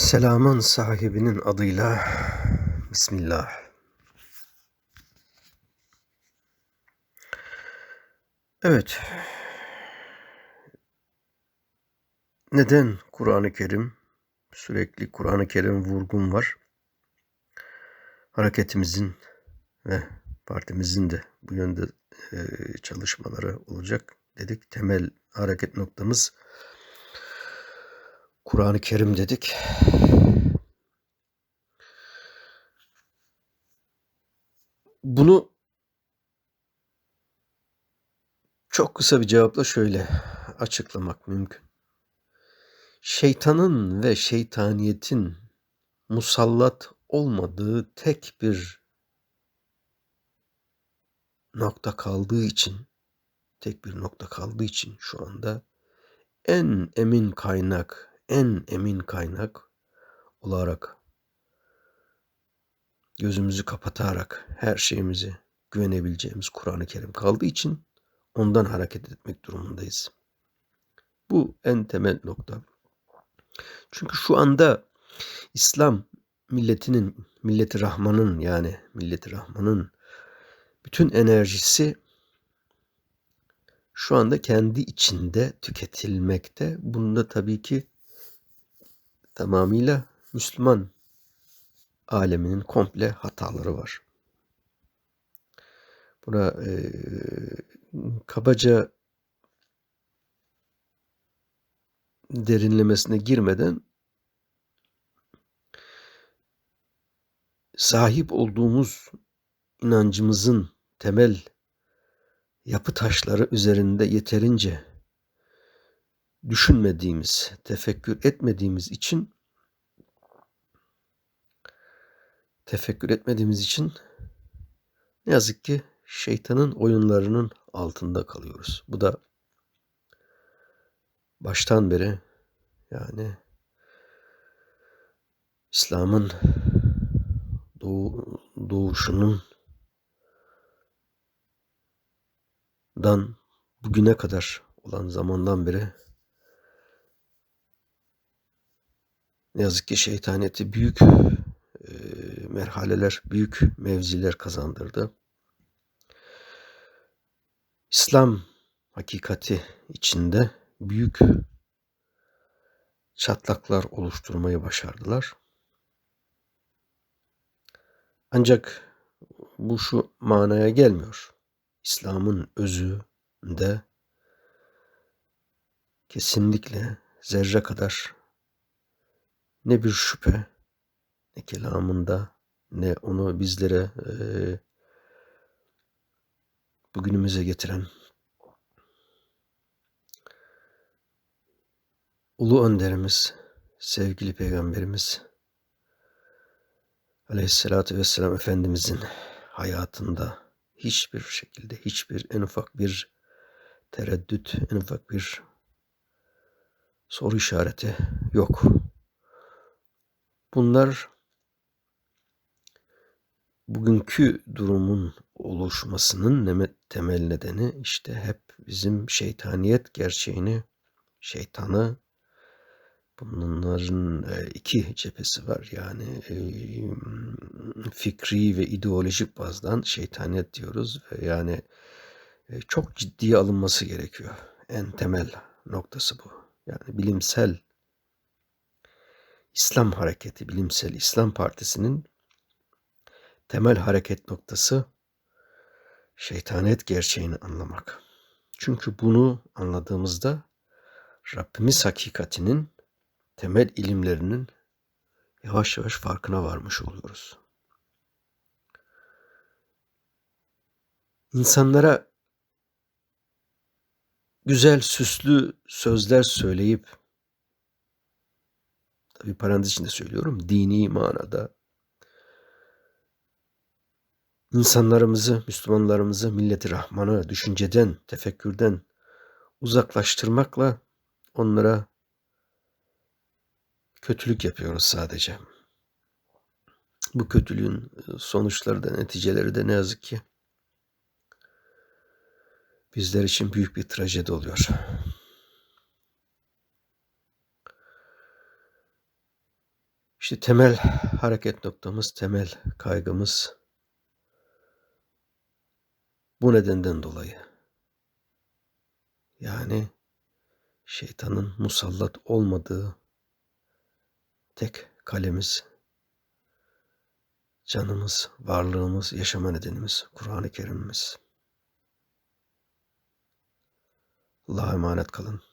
Selamın sahibinin adıyla Bismillah. Evet. Neden Kur'an-ı Kerim sürekli Kur'an-ı Kerim vurgun var? Hareketimizin ve partimizin de bu yönde e, çalışmaları olacak dedik. Temel hareket noktamız Kur'an-ı Kerim dedik. Bunu çok kısa bir cevapla şöyle açıklamak mümkün. Şeytanın ve şeytaniyetin musallat olmadığı tek bir nokta kaldığı için tek bir nokta kaldığı için şu anda en emin kaynak, en emin kaynak olarak gözümüzü kapatarak her şeyimizi güvenebileceğimiz Kur'an-ı Kerim kaldığı için ondan hareket etmek durumundayız. Bu en temel nokta. Çünkü şu anda İslam milletinin, milleti Rahman'ın yani milleti Rahman'ın bütün enerjisi şu anda kendi içinde tüketilmekte. Bunda tabii ki tamamıyla Müslüman aleminin komple hataları var. Buna e, kabaca derinlemesine girmeden sahip olduğumuz inancımızın temel yapı taşları üzerinde yeterince düşünmediğimiz, tefekkür etmediğimiz için tefekkür etmediğimiz için ne yazık ki şeytanın oyunlarının altında kalıyoruz. Bu da baştan beri yani İslam'ın doğu, doğuşunun dan bugüne kadar olan zamandan beri ne yazık ki şeytaniyeti büyük merhaleler, büyük mevziler kazandırdı. İslam hakikati içinde büyük çatlaklar oluşturmayı başardılar. Ancak bu şu manaya gelmiyor. İslam'ın özü de kesinlikle zerre kadar ne bir şüphe ne kelamında ne onu bizlere e, bugünümüze getiren ulu önderimiz, sevgili peygamberimiz aleyhissalatü vesselam Efendimizin hayatında hiçbir şekilde hiçbir en ufak bir tereddüt, en ufak bir soru işareti yok. Bunlar bugünkü durumun oluşmasının temel nedeni işte hep bizim şeytaniyet gerçeğini, şeytanı bunların e, iki cephesi var. Yani e, fikri ve ideolojik bazdan şeytaniyet diyoruz yani e, çok ciddiye alınması gerekiyor. En temel noktası bu. Yani bilimsel İslam hareketi, bilimsel İslam Partisi'nin temel hareket noktası şeytanet gerçeğini anlamak. Çünkü bunu anladığımızda Rabbimiz hakikatinin temel ilimlerinin yavaş yavaş farkına varmış oluyoruz. İnsanlara güzel süslü sözler söyleyip tabi parantez içinde söylüyorum dini manada insanlarımızı, Müslümanlarımızı milleti Rahman'ı düşünceden, tefekkürden uzaklaştırmakla onlara kötülük yapıyoruz sadece. Bu kötülüğün sonuçları da neticeleri de ne yazık ki bizler için büyük bir trajedi oluyor. İşte temel hareket noktamız, temel kaygımız bu nedenden dolayı. Yani şeytanın musallat olmadığı tek kalemiz, canımız, varlığımız, yaşama nedenimiz, Kur'an-ı Kerim'imiz. Allah'a emanet kalın.